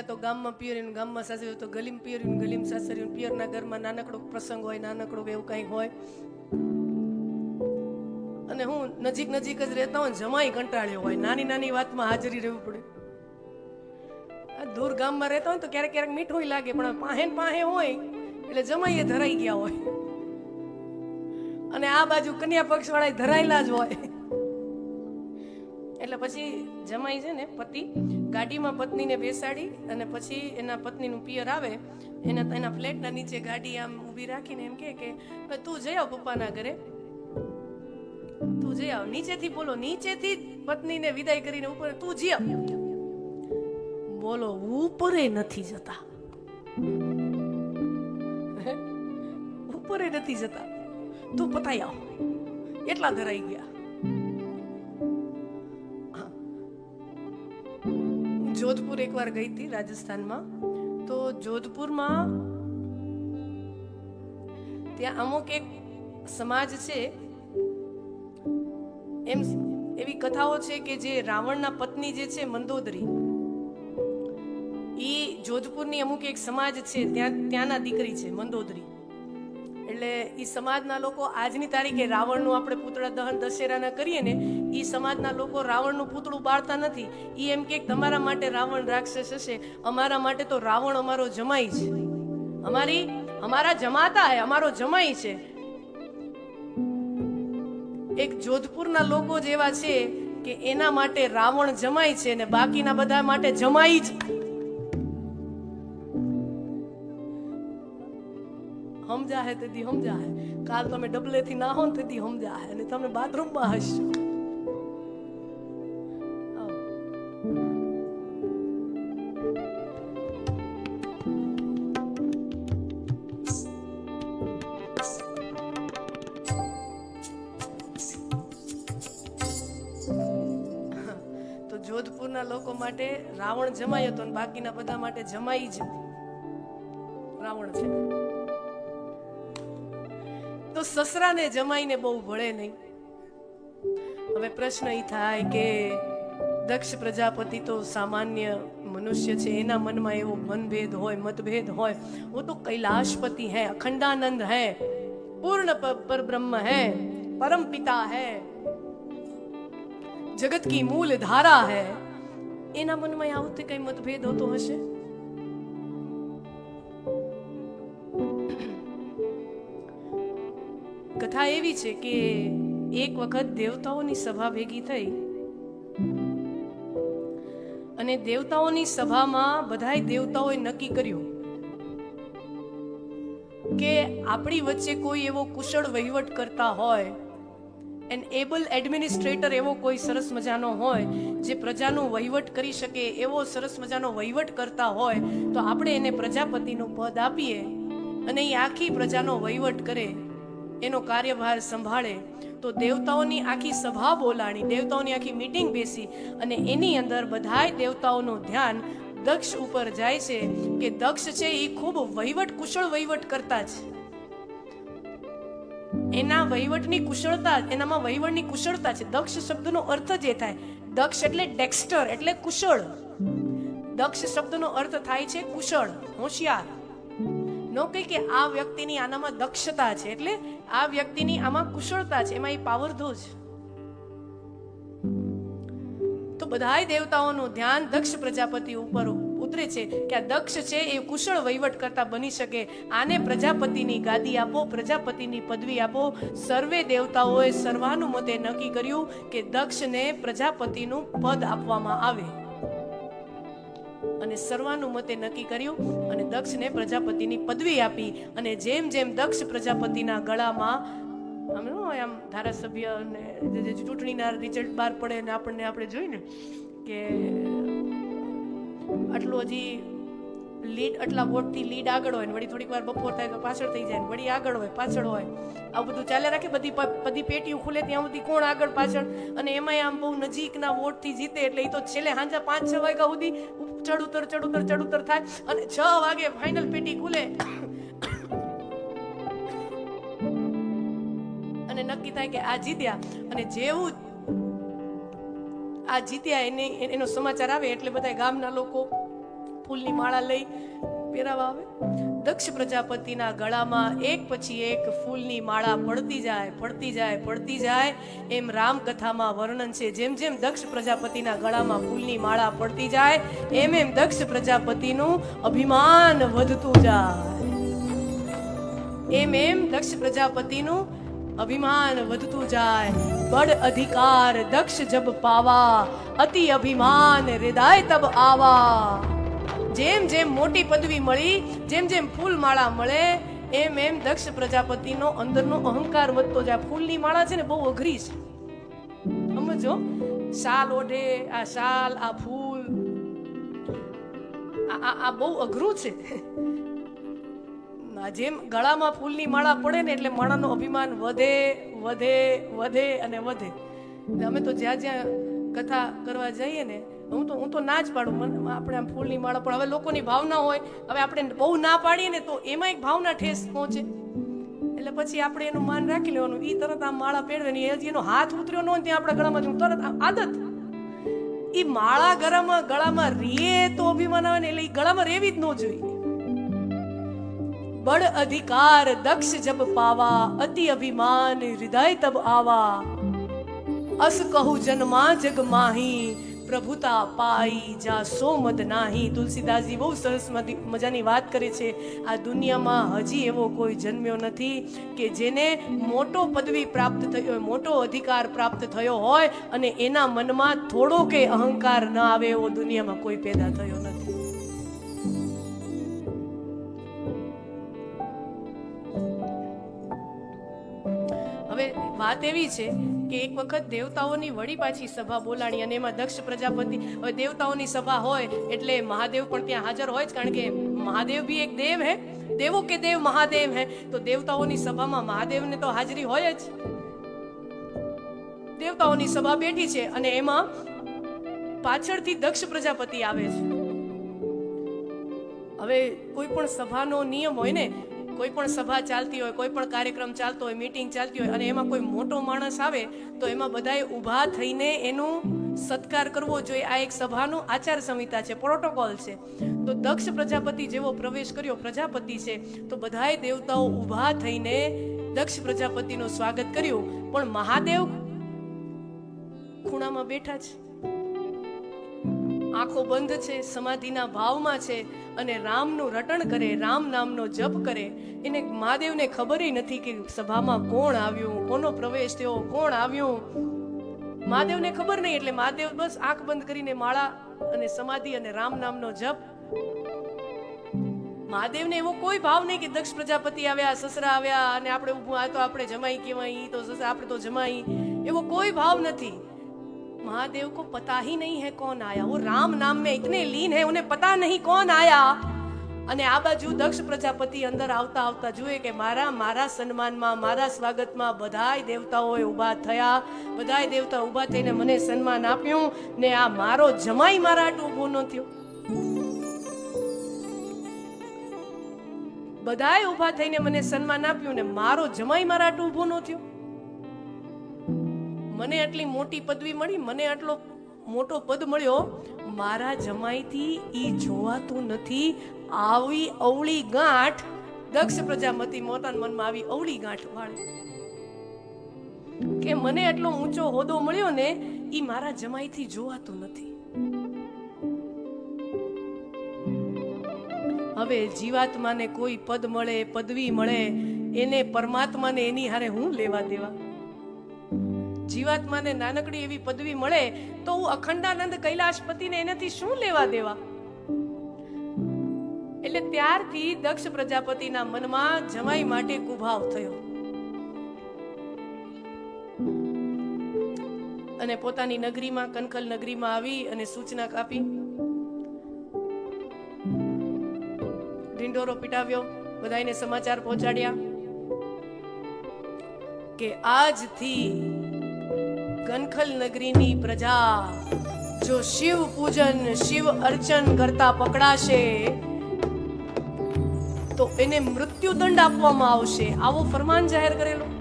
પહેલા તો ગામમાં પિયર્યું ગામમાં સાસરી તો ગલીમ પિયર્યું ગલીમ સાસરી પિયરના ઘરમાં નાનકડો પ્રસંગ હોય, નાનકડો એવું કંઈક હોય. અને હું નજીક નજીક જ રહેતા હોય જમાઈ કંટાળ્યો હોય. નાની નાની વાતમાં હાજરી રહેવું પડે. દૂર ગામમાં રહેતા હોય તો ક્યારેક ક્યારેક મીઠું લાગે, પણ પાહે પાહે હોય એટલે જમાઈએ ધરાઈ ગયા હોય. અને આ બાજુ કન્યા પક્ષ વાળા ધરાયેલા જ હોય. એટલે પછી જમાઈ છે ને પતિ, ગાડીમાં પત્નીને બેસાડી અને પછી એના પત્નીનું પિયર આવે, એના એના ફ્લેટના નીચે ગાડી આમ ઊભી રાખીને એમ કહે કે "હવે તું જઈ આવ પપ્પાના ઘરે. તું જઈ આવ. નીચેથી બોલો, નીચેથી પત્નીને વિદાય કરીને ઉપર તું જી આવ. બોલો, ઉપરે નથી જતા? ઉપરે નથી જતા. તું પતાઈ આવ. એટલા ધરાઈ ગયા. જોધપુર એકવાર ગઈ હતી રાજસ્થાનમાં. તો જોધપુરમાં ત્યાં અમુક એક સમાજ છે, એમ એવી કથાઓ છે કે જે રાવણના પત્ની જે છે મંદોદરી, ઈ જોધપુરની અમુક એક સમાજ છે, ત્યાં ત્યાંના દીકરી છે મંદોદરી. એટલે એ સમાજના લોકો આજની તારીખે રાવણનું આપણે પૂતળા દહન દશેરાના કરીએ ને એ સમાજના લોકો રાવણનું પૂતળું બાળતા નથી. એ એમ કે તમારા માટે રાવણ રાક્ષસ હશે, અમારા માટે તો રાવણ અમારો જમાઈ છે. અમારી, અમારા જમાતા હે, અમારો જમાઈ છે. એક જોધપુરના લોકો જ એવા છે કે એના માટે રાવણ જમાય છે ને બાકીના બધા માટે જમાઈ જ સમજા હે તેથી સમજા કાલ તમે ડબલેથી ના હો ને તેથી સમજા હે અને તમે બાથરૂમમાં તો જોધપુરના લોકો માટે રાવણ જમાય હતો બાકીના બધા માટે જમાઈ જ રાવણ છે. તો સસરાને જમાઈને બહુ ભળે નહીં હવે પ્રશ્ન એ થાય કે દક્ષ પ્રજાપતિ તો સામાન્ય મનુષ્ય છે એના મનમાં એવો મનભેદ હોય મતભેદ હોય वो तो कैलाशपति है अखंडानंद है पूर्ण प- पर ब्रह्म है परम पिता है જગત કી મૂળ ધારા હે એના મનમાં આવું તે કઈ મતભેદ હોતો હશે કથા એવી છે કે એક વખત દેવતાઓની સભા ભેગી થઈ. અને દેવતાઓની સભામાં બધાય દેવતાઓએ નક્કી કર્યું કે આપણી વચ્ચે કોઈ એવો કુશળ વહીવટ કરતા હોય એન એબલ એડમિનિસ્ટ્રેટર એવો કોઈ સરસ મજાનો હોય, જે પ્રજાનો વહીવટ કરી શકે એવો સરસ મજાનો વહીવટ કરતા હોય, તો આપણે એને પ્રજાપતિનું પદ આપીએ અને એ આખી પ્રજાનો વહીવટ કરે. એનો કાર્યભાર સંભાળે, તો દેવતાઓની આખી સભા બોલાણી, દેવતાઓની આખી મીટિંગ બેસી અને એની અંદર બધાય દેવતાઓનું ધ્યાન દક્ષ ઉપર જાય છે કે દક્ષ છે એ ખૂબ વહીવટ, કુશળ વહીવટ કરતા છે એના વહીવટની કુશળતા, એનામાં વહીવટની કુશળતા છે. દક્ષ શબ્દનો અર્થ જે થાય? દક્ષ એટલે ડેક્સ્ટર, એટલે કુશળ. દક્ષ શબ્દનો અર્થ થાય છે કુશળ, હોશિયાર. નો કહી કે આ વ્યક્તિની આનામાં દક્ષતા છે એટલે આ વ્યક્તિની આમાં કુશળતા છે, એમાં એ પાવરધો છે તો બધાય દેવતાઓનું ધ્યાન દક્ષ પ્રજાપતિ ઉપર ઉતરે છે કે આ દક્ષ છે એ કુશળ વહીવટ કરતા બની શકે. આને પ્રજાપતિની ગાદી આપો, પ્રજાપતિની પદવી આપો. સર્વે દેવતાઓએ સર્વાનુમતે નક્કી કર્યું કે દક્ષને પ્રજાપતિનું પદ આપવામાં આવે. અને સર્વાનુમતે નક્કી કર્યું અને દક્ષને પ્રજાપતિની પદવી આપી અને જેમ જેમ દક્ષ પ્રજાપતિના ગળામાં આમ આમ ધારાસભ્ય અને ચૂંટણીના રિઝલ્ટ બહાર પડે ને આપણને આપણે જોઈને કે આટલું હજી લીડ આટલા વોટથી લીડ આગળ હોય ને વળી થોડીક વાર બપોર થાય તો પાછળ થઈ જાય ને વળી આગળ હોય, પાછળ હોય. આવું બધું ચાલે રાખે? બધી બધી પેટીઓ ખુલે ત્યાં સુધી કોણ આગળ પાછળ? અને એમાંય આમ બહુ નજીકના વોટથી જીતે એટલે એ તો છેલ્લે સાંજે પાંચ છ વાગ્યા સુધી ચડ ઉતર ચડ ઉતર ચડ ઉતર થાય અને છ વાગે ફાઇનલ પેટી ખુલે. અને નક્કી થાય કે આ જીત્યા. અને જેવું આ જીત્યા, એને, એનો સમાચાર આવે એટલે બધા ગામના લોકો ફૂલની માળા લઈ પહેરાવા આવે? દક્ષ પ્રજાપતિના ગળામાં એક પછી એક ફૂલની માળા પડતી જાય પડતી જાય પડતી જાય. એમ રામકથામાં વર્ણન છે. જેમ જેમ દક્ષ પ્રજાપતિના ગળામાં ફૂલની માળા પડતી જાય, એમ એમ દક્ષ પ્રજાપતિનું અભિમાન વધતું જાય. એમ એમ દક્ષ પ્રજાપતિનું અભિમાન વધતું જાય. બડ અધિકાર દક્ષ જબ પાવા, અતિ અભિમાન હૃદય તબ આવા. જેમ જેમ મોટી પદવી મળી, જેમ જેમ ફૂલ માળા મળે એમ એમ દક્ષ પ્રજાપતિનો અંદરનો અહંકાર વધતો જાય. ફૂલની માળા છે ને બહુ અઘરી છે. સમજો શાલ ઓઢે, આ શાલ, આ ફૂલ, આ, આ- બહુ અઘરું છે. જેમ ગળામાં ફૂલની માળા પડે ને એટલે માળાનો અભિમાન વધે વધે વધે અને વધે. અમે તો જ્યાં જ્યાં કથા કરવા જઈએ ને હું તો હું તો ના જ પાડું. મને આપણે આમ ફૂલની માળા, પણ હવે લોકોની ભાવના હોય. હવે આપણે બહુ ના પાડીએ ને તો એમાં એક ભાવના ઠેસ પહોંચે. એટલે પછી આપણે એનું માન રાખી લેવાનું. એ તરત આમ માળા પહેરવે ને એનો હાથ ઉતર્યો ન હોય ત્યાં આપણા ગળામાં તરત આદત. એ માળા ગળામાં ગળામાં રીએ તો અભિમાન આવે ને એટલે એ ગળામાં રેવી જ ન જોઈએ. બળ અધિકાર દક્ષ જબ પાવા, અતિ અભિમાન હૃદય તબ આવા. અસ કહું જન્મા જગ માહી પ્રભુતા પાઈ જા સો મત નાહી. તુલસીદાસજી બહુ સરસ મજાની વાત કરે છે. આ દુનિયામાં હજી એવો કોઈ જન્મ્યો નથી કે જેને મોટો પદવી પ્રાપ્ત થયો હોય મોટો અધિકાર પ્રાપ્ત થયો હોય અને એના મનમાં થોડો કે અહંકાર ન આવે એવો દુનિયામાં કોઈ પેદા થયો નથી. હવે વાત એવી છે કે એક વખત દેવતાઓની વળી પાછી સભા બોલાણી અને એમાં દક્ષ પ્રજાપતિ દેવતાઓની સભા હોય એટલે મહાદેવ પણ ત્યાં હાજર હોય જ, કારણ કે મહાદેવ બી એક દેવ હે. દેવો કે દેવ મહાદેવ હે? તો દેવતાઓની સભામાં મહાદેવને તો હાજરી હોય જ. દેવતાઓની સભા બેઠી છે અને એમાં પાછળથી દક્ષ પ્રજાપતિ આવે છે. હવે કોઈ પણ સભાનો નિયમ હોય ને કોઈ પણ સભા ચાલતી હોય, કોઈ પણ કાર્યક્રમ ચાલતો હોય મીટિંગ ચાલતી હોય અને એમાં કોઈ મોટો માણસ આવે, તો એમાં બધાએ ઊભા થઈને એનું સત્કાર કરવો જોઈએ. આ એક સભાનું આચાર સંહિતા છે પ્રોટોકોલ છે. તો દક્ષ પ્રજાપતિ જેવો પ્રવેશ કર્યો, પ્રજાપતિ છે, તો બધાએ દેવતાઓ ઊભા થઈને દક્ષ પ્રજાપતિનું સ્વાગત કર્યું. પણ મહાદેવ ખૂણામાં બેઠા છે. આંખો બંધ છે, સમાધિના ભાવમાં છે અને રામનું રટણ કરે, રામ નામનો જપ કરે. એને મહાદેવને ખબર નથી કે સભામાં કોણ આવ્યું, કોનો પ્રવેશ થયો, કોણ આવ્યું. મહાદેવને ખબર નહીં એટલે મહાદેવ બસ આંખ બંધ કરીને માળા અને સમાધિ અને રામ નામનો જપ. મહાદેવને એવો કોઈ ભાવ નહીં કે દક્ષ પ્રજાપતિ આવ્યા, સસરા આવ્યા અને આપણે ઊભું, આ તો આપણે જમાઈ કહેવાય તો સસરા, આપણે તો જમાઈ. એવો કોઈ ભાવ નથી. महादेव को पता ही नहीं है कौन आया वो राम नाम में इतने लीन है उन्हें पता नहीं कौन आया અને આ બાજુ દક્ષ પ્રજાપતિ અંદર આવતા આવતા જુએ કે મારા મારા સન્માનમાં મારા સ્વાગતમાં બધાય દેવતાઓએ ઊભા થયા બધાય દેવતા ઊભા થઈને મને સન્માન આપ્યું ને આ મારો જમાઈ મારા હાટુ ઊભો ન થયો બધાય ઊભા થઈને મને સન્માન આપ્યું ને મારો જમાઈ મારા હાટુ ઊભો ન થયો મને આટલી મોટી પદવી મળી, મને આટલો મોટો પદ મળ્યો. મારા જમાઈથી ઈ જોવાતું નથી. આવી અવળી ગાંઠ, દક્ષ પ્રજાપતિ મોતાન મનમાં આવી અવળી ગાંઠ વાળે. કે મને એટલો ઊંચો હોદો મળ્યો ને, ઈ મારા જમાઈથી જોવાતું નથી. હવે જીવાત્માને કોઈ પદ મળે, પદવી મળે, એને પરમાત્માને એની હારે હું લેવા દેવા? જીવાત્માને નાનકડી એવી પદવી મળે તો હું અખંડાનંદ કૈલાશપતિને એનાથી શું લેવા દેવા? એટલે ત્યારથી દક્ષ પ્રજાપતિના મનમાં જમાઈ માટે કુભાવ થયો. અને પોતાની નગરીમાં કનકલ નગરીમાં આવી અને સૂચના કાપી. ઢીંઢોરો પીટાવ્યો બધાને સમાચાર પહોંચાડ્યા કે આજથી કનખલ નગરીની પ્રજા. જો શિવ પૂજન, શિવ અર્ચન કરતા પકડાશે, તો એને મૃત્યુદંડ આપવામાં આવશે. આવો ફરમાન જાહેર કરેલો.